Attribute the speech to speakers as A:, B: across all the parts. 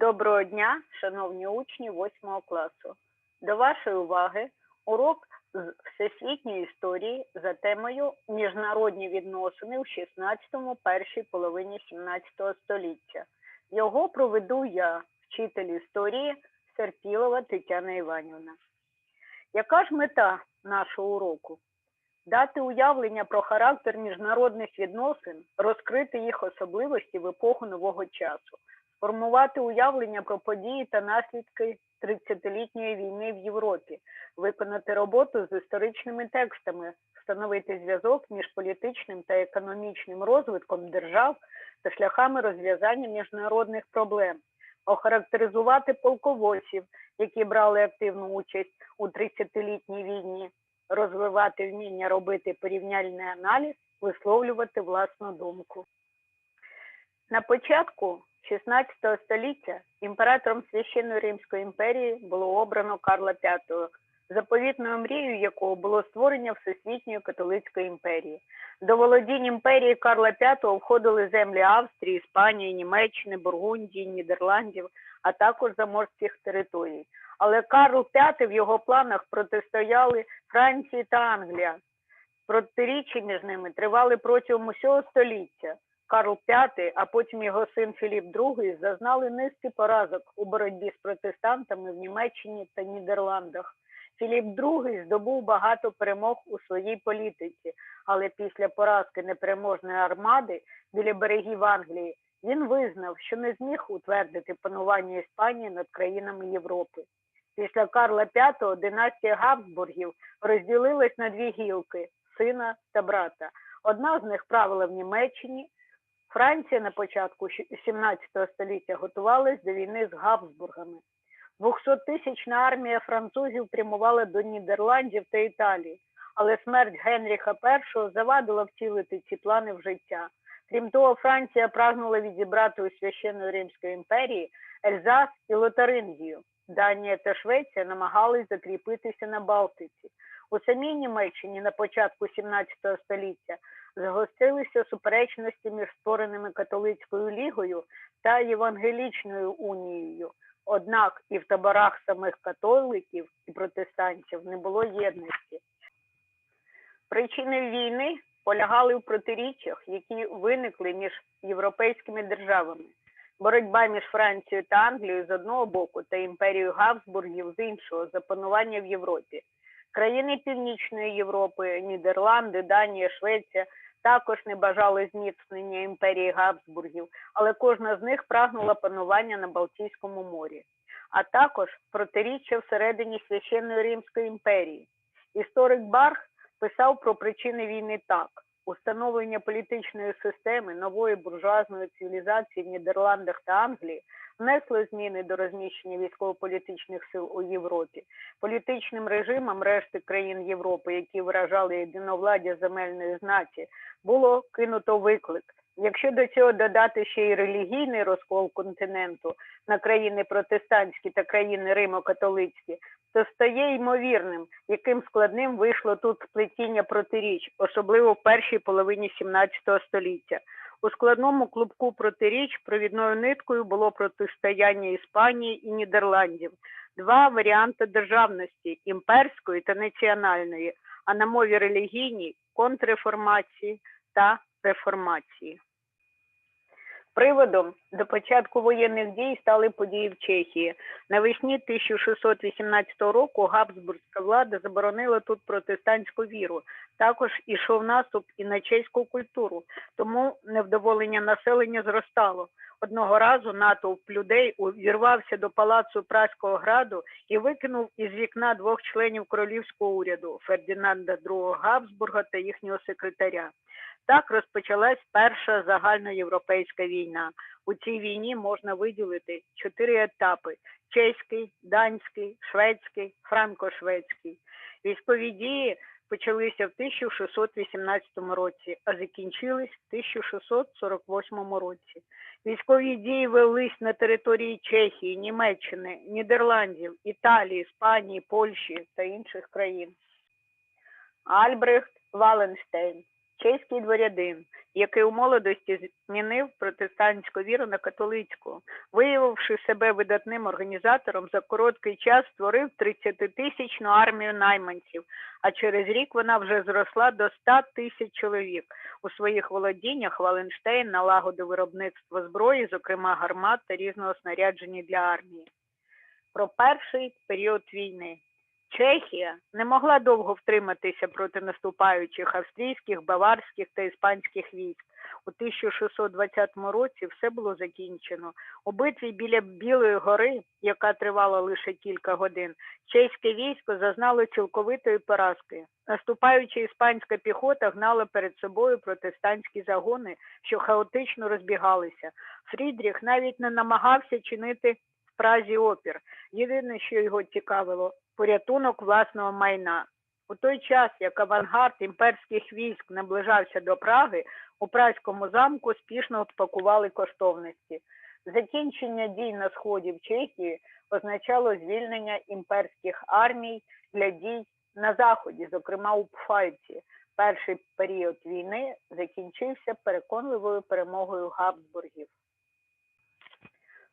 A: Доброго дня, шановні учні 8 класу. До вашої уваги урок з всесвітньої історії за темою Міжнародні відносини в 16-му першій половині 17 століття. Його проведу я, вчитель історії Серпілова Тетяна Іванівна. Яка ж мета нашого уроку? Дати уявлення про характер міжнародних відносин, розкрити їх особливості в епоху нового часу формувати уявлення про події та наслідки 30-літньої війни в Європі, виконати роботу з історичними текстами, встановити зв'язок між політичним та економічним розвитком держав та шляхами розв'язання міжнародних проблем, охарактеризувати полководців, які брали активну участь у 30-літній війні, розвивати вміння робити порівняльний аналіз, висловлювати власну думку. На початку 16 століття імператором Священної Римської імперії було обрано Карла V, заповітною мрією якого було створення Всесвітньої католицької імперії. До володінь імперії Карла V входили землі Австрії, Іспанії, Німеччини, Бургундії, Нідерландів, а також заморських територій. Але Карл V в його планах протистояли Франції та Англія. Протиріччя між ними тривали протягом усього століття. Карл V, а потім його син Філіп II зазнали низки поразок у боротьбі з протестантами в Німеччині та Нідерландах. Філіп II здобув багато перемог у своїй політиці, але після поразки непереможної армади біля берегів Англії він визнав, що не зміг утвердити панування Іспанії над країнами Європи. Після Карла V династія Габсбургів розділилась на дві гілки сина та брата. Одна з них правила в Німеччині. Франція на початку 17 століття готувалась до війни з Габсбургами. 200-тисячна армія французів прямувала до Нідерландів та Італії, але смерть Генріха І завадила втілити ці плани в життя. Крім того, Франція прагнула відібрати у священної Римської імперії Ельзас і Лотарингію. Данія та Швеція намагались закріпитися на Балтиці. У самій Німеччині на початку 17 століття загострилися суперечності між створеними католицькою лігою та Євангелічною унією. Однак і в таборах самих католиків і протестантів не було єдності. Причини війни полягали в протиріччях, які виникли між європейськими державами. Боротьба між Францією та Англією з одного боку та імперією Габсбургів з іншого за панування в Європі. Країни Північної Європи, Нідерланди, Данія, Швеція також не бажали зміцнення імперії Габсбургів, але кожна з них прагнула панування на Балтійському морі, а також протиріччя всередині священної Римської імперії. Історик Барх писав про причини війни так: установлення політичної системи нової буржуазної цивілізації в Нідерландах та Англії внесло зміни до розміщення військово-політичних сил у Європі. Політичним режимам решти країн Європи, які виражали єдиновладдя земельної знаті, було кинуто виклик. Якщо до цього додати ще й релігійний розкол континенту на країни протестантські та країни римо-католицькі, то стає ймовірним, яким складним вийшло тут сплетіння протиріч, особливо в першій половині 17 століття. У складному клубку протиріч провідною ниткою було протистояння Іспанії і Нідерландів, два варіанти державності імперської та національної, а на мові релігійній контрреформації та реформації. Приводом до початку воєнних дій стали події в Чехії. Навесні 1618 року Габсбурзька влада заборонила тут протестантську віру. Також ішов наступ і на чеську культуру, тому невдоволення населення зростало. Одного разу натовп людей увірвався до палацу Праського граду і викинув із вікна двох членів королівського уряду Фердинанда II Габсбурга та їхнього секретаря. Так розпочалась перша загальноєвропейська війна. У цій війні можна виділити чотири етапи: чеський, данський, шведський, франко-шведський. Військові дії почалися в 1618 році, а закінчились в 1648 році. Військові дії велись на території Чехії, Німеччини, Нідерландів, Італії, Іспанії, Польщі та інших країн. Альбрехт Валенштейн чеський дворянин, який у молодості змінив протестантську віру на католицьку, виявивши себе видатним організатором, за короткий час створив 30-тисячну армію найманців, а через рік вона вже зросла до 100 тисяч чоловік. У своїх володіннях Валенштейн налагодив виробництво зброї, зокрема гармат та різного снарядження для армії. Про перший період війни. Чехія не могла довго втриматися проти наступаючих австрійських, баварських та іспанських військ. У 1620 році все було закінчено. У битві біля Білої гори, яка тривала лише кілька годин, чеське військо зазнало цілковитої поразки. Наступаюча іспанська піхота гнала перед собою протестантські загони, що хаотично розбігалися. Фрідріх навіть не намагався чинити в Празі опір. Єдине, що його цікавило, порятунок власного майна. У той час, як авангард імперських військ наближався до Праги, у Празькому замку спішно пакували коштовності. Закінчення дій на сході в Чехії означало звільнення імперських армій для дій на заході, зокрема у Пфальці. Перший період війни закінчився переконливою перемогою Габсбургів.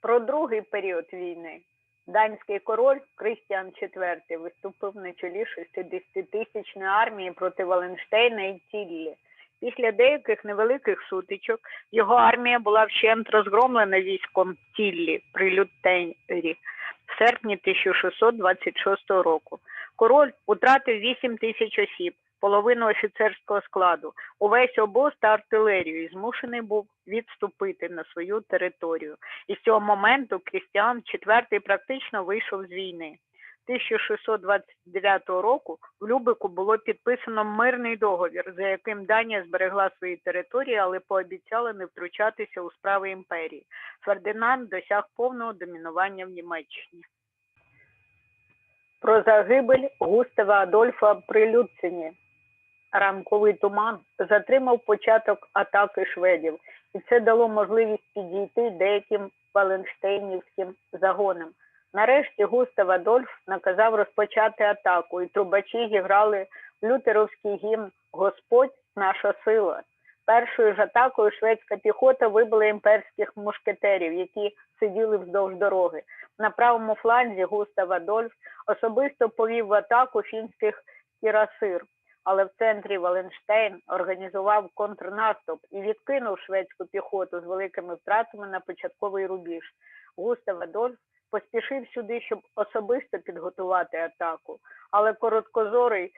A: Про другий період війни данський король Крістіан IV виступив на чолі 60-тисячної армії проти Валенштейна і Тіллі. Після деяких невеликих сутичок його армія була вщент розгромлена військом Тіллі при Лютері в серпні 1626 року. Король утратив 8 тисяч осіб, половину офіцерського складу, увесь обоз та артилерію і змушений був відступити на свою територію. І з цього моменту Крістіан IV практично вийшов з війни. 1629 року в Любику було підписано мирний договір, за яким Данія зберегла свої території, але пообіцяла не втручатися у справи імперії. Фердинанд досяг повного домінування в Німеччині. Про загибель Густава Адольфа при Люцині. Ранковий туман затримав початок атаки шведів, і це дало можливість підійти деяким валенштейнівським загонам. Нарешті Густав Адольф наказав розпочати атаку, і трубачі зіграли лютеровський гімн Господь наша сила. Першою ж атакою шведська піхота вибила імперських мушкетерів, які сиділи вздовж дороги. На правому фланзі Густав Адольф особисто повів в атаку фінських кірасир, але в центрі Валенштейн організував контрнаступ і відкинув шведську піхоту з великими втратами на початковий рубіж. Густав Адольф поспішив сюди, щоб особисто підготувати атаку, але короткозорий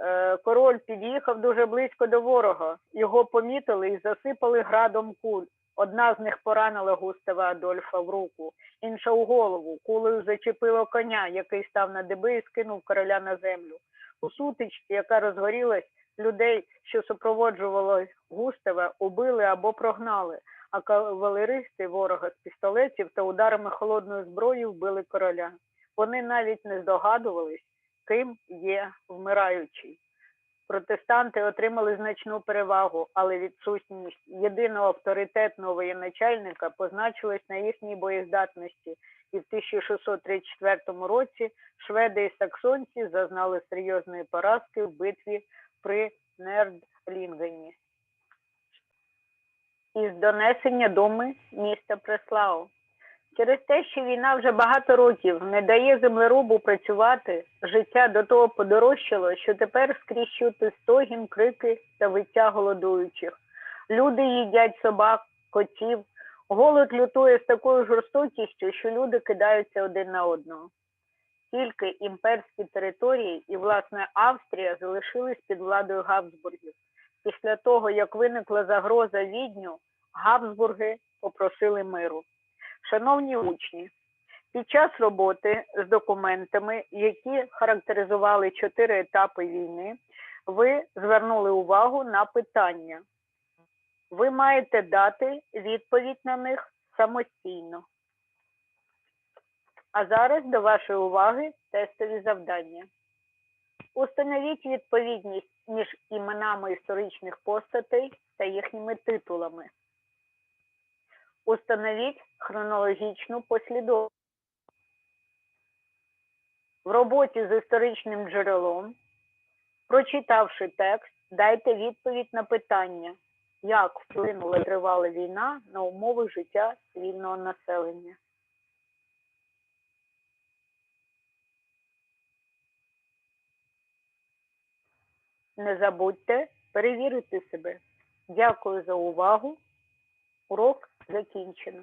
A: е, король під'їхав дуже близько до ворога. Його помітили і засипали градом куль. Одна з них поранила Густава Адольфа в руку, інша у голову. Кулею зачепило коня, який став на деби і скинув короля на землю. У сутичці, яка розгорілась, людей, що супроводжували Густава, убили або прогнали, а кавалеристи ворога з пістолетів та ударами холодної зброї вбили короля. Вони навіть не здогадувались, ким є вмираючий. Протестанти отримали значну перевагу, але відсутність єдиного авторитетного воєначальника позначилась на їхній боєздатності, і в 1634 році шведи і саксонці зазнали серйозної поразки в битві при Нердлінгені. Із донесення думи міста Преслау. Через те, що війна вже багато років не дає землерубу працювати, життя до того подорожчало, що тепер скрізь чути стогін, крики та виття голодуючих. Люди їдять собак, котів. Голод лютує з такою жорстокістю, що люди кидаються один на одного. Тільки імперські території і, власне, Австрія залишились під владою Габсбургів. Після того, як виникла загроза відню, Габсбурги попросили миру. Шановні учні, під час роботи з документами, які характеризували чотири етапи війни, ви звернули увагу на питання. Ви маєте дати відповідь на них самостійно. А зараз до вашої уваги тестові завдання. Установіть відповідність між іменами історичних постатей та їхніми титулами. Установіть хронологічну послідовність. В роботі з історичним джерелом, прочитавши текст, Дайте відповідь на питання, як вплинула тривала війна на умови життя цивільного населення. Не забудьте перевірити себе. Дякую за увагу. Урок закінчено.